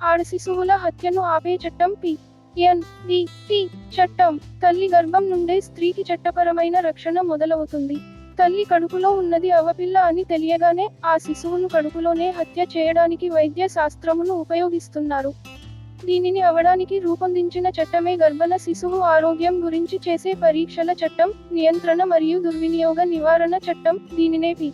ఆడ శిశువుల హత్యను ఆపే చట్టం పి. ఎన్. డి. టి. చట్టం. తల్లి గర్భం నుండే స్త్రీకి చట్టపరమైన రక్షణ మొదలవుతుంది. తల్లి కడుపులో ఉన్నది అవపిల్ల అని తెలియగానే ఆ శిశువును కడుపులోనే హత్య చేయడానికి వైద్య శాస్త్రమును ఉపయోగిస్తున్నారు. దీనిని అవడానికి రూపొందించిన చట్టమే గర్భణ శిశువు ఆరోగ్యం గురించి చేసే పరీక్షల చట్టం నియంత్రణ మరియు దుర్వినియోగ నివారణ చట్టం. దీనినే పి.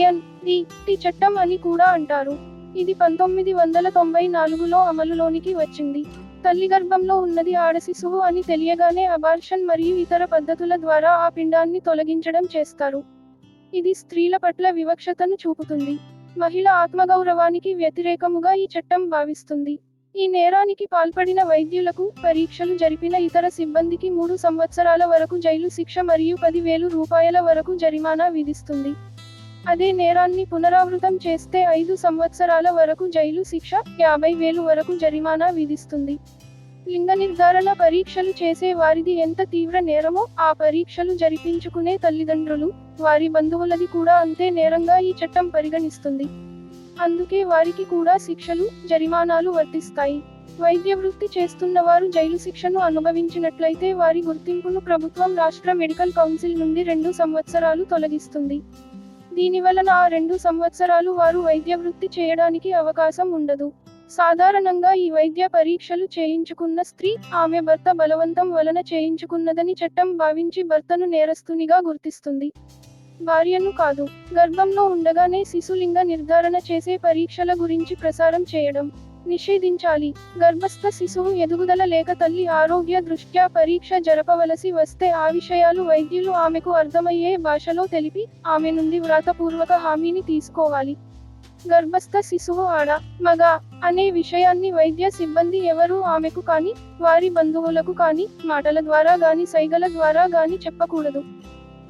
ఎన్. డి. టి. చట్టం అని కూడా అంటారు. ఇది పంతొమ్మిది వందల తొంభై నాలుగులో అమలులోనికి వచ్చింది. తల్లి గర్భంలో ఉన్నది ఆడ శిశువు అని తెలియగానే అబార్షన్ మరియు ఇతర పద్ధతుల ద్వారా ఆ పిండాన్ని తొలగించడం చేస్తారు. ఇది స్త్రీల పట్ల వివక్షతను చూపుతుంది. మహిళ ఆత్మగౌరవానికి వ్యతిరేకముగా ఈ చట్టం భావిస్తుంది. ఈ నేరానికి పాల్పడిన వైద్యులకు పరీక్షలు జరిపిన ఇతర సిబ్బందికి మూడు సంవత్సరాల వరకు జైలు శిక్ష మరియు పదివేలు రూపాయల వరకు జరిమానా విధిస్తుంది. అదే నేరాన్ని పునరావృతం చేస్తే ఐదు సంవత్సరాల వరకు జైలు శిక్ష యాభై వేలు వరకు జరిమానా విధిస్తుంది. లింగ నిర్ధారణ పరీక్షలు చేసే వారిది ఎంత తీవ్ర నేరమో ఆ పరీక్షలు జరిపించుకునే తల్లిదండ్రులు వారి బంధువులది కూడా అంతే నేరంగా ఈ చట్టం పరిగణిస్తుంది. అందుకే వారికి కూడా శిక్షలు జరిమానాలు వర్తిస్తాయి. వైద్య వృత్తి చేస్తున్న వారు జైలు శిక్షను అనుభవించినట్లయితే వారి గుర్తింపును ప్రభుత్వం రాష్ట్ర మెడికల్ కౌన్సిల్ నుండి రెండు సంవత్సరాలు తొలగిస్తుంది. దీనివలన ఆ రెండు సంవత్సరాలు వారు వైద్య వృత్తి చేయడానికి అవకాశం ఉండదు. సాధారణంగా ఈ వైద్య పరీక్షలు చేయించుకున్న స్త్రీ ఆమె భర్త బలవంతం వలన చేయించుకున్నదని చట్టం భావించి భర్తను నేరస్తునిగా గుర్తిస్తుంది. భార్యను కాదు గర్భంలో ఉండగానే శిశులింగ నిర్ధారణ చేసే పరీక్షల గురించి ప్రసారం చేయడం. నిషేధించాలి. గర్భస్థ శిశువు ఎదుగుదల లేక తల్లి ఆరోగ్య దృష్ట్యా పరీక్ష జరపవలసి వస్తే ఆ విషయాలు వైద్యులు ఆమెకు అర్థమయ్యే భాషలో తెలిపి ఆమె నుండి వ్రాతపూర్వక హామీని తీసుకోవాలి. గర్భస్థ శిశువు ఆడ మగ అనే విషయాన్ని వైద్య సిబ్బంది ఎవరూ ఆమెకు కాని వారి బంధువులకు కాని మాటల ద్వారా గాని సైగల ద్వారా గాని చెప్పకూడదు.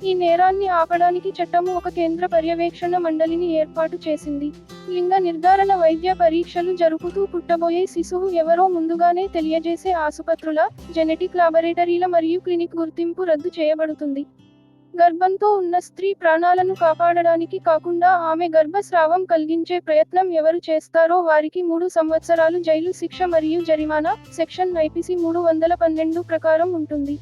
ఈ నేరాన్ని ఆపడానికి చట్టము ఒక కేంద్ర పర్యవేక్షణ మండలిని ఏర్పాటు చేసింది. లింగ నిర్ధారణ వైద్య పరీక్షలు జరుపుతూ పుట్టబోయే శిశువు ఎవరో ముందుగానే తెలియజేసే ఆసుపత్రుల జెనెటిక్ లాబొరేటరీల మరియు క్లినిక్ గుర్తింపు రద్దు చేయబడుతుంది. గర్భంతో ఉన్న స్త్రీ ప్రాణాలను కాపాడడానికి కాకుండా ఆమె గర్భస్రావం కలిగించే ప్రయత్నం ఎవరు చేస్తారో వారికి మూడు సంవత్సరాలు జైలు శిక్ష మరియు జరిమానా సెక్షన్ ఐపీసీ మూడు వందల పన్నెండు ప్రకారం ఉంటుంది.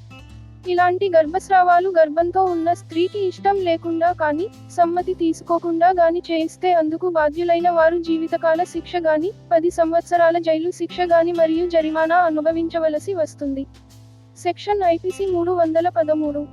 ఇలాంటి గర్భస్రావాలు గర్భంతో ఉన్న స్త్రీకి ఇష్టం లేకుండా కానీ సమ్మతి తీసుకోకుండా గాని చేయిస్తే అందుకు బాధ్యులైన వారు జీవితకాల శిక్ష గాని పది సంవత్సరాల జైలు శిక్ష గాని మరియు జరిమానా అనుభవించవలసి వస్తుంది. సెక్షన్ ఐపీసీ మూడు వందల పదమూడు.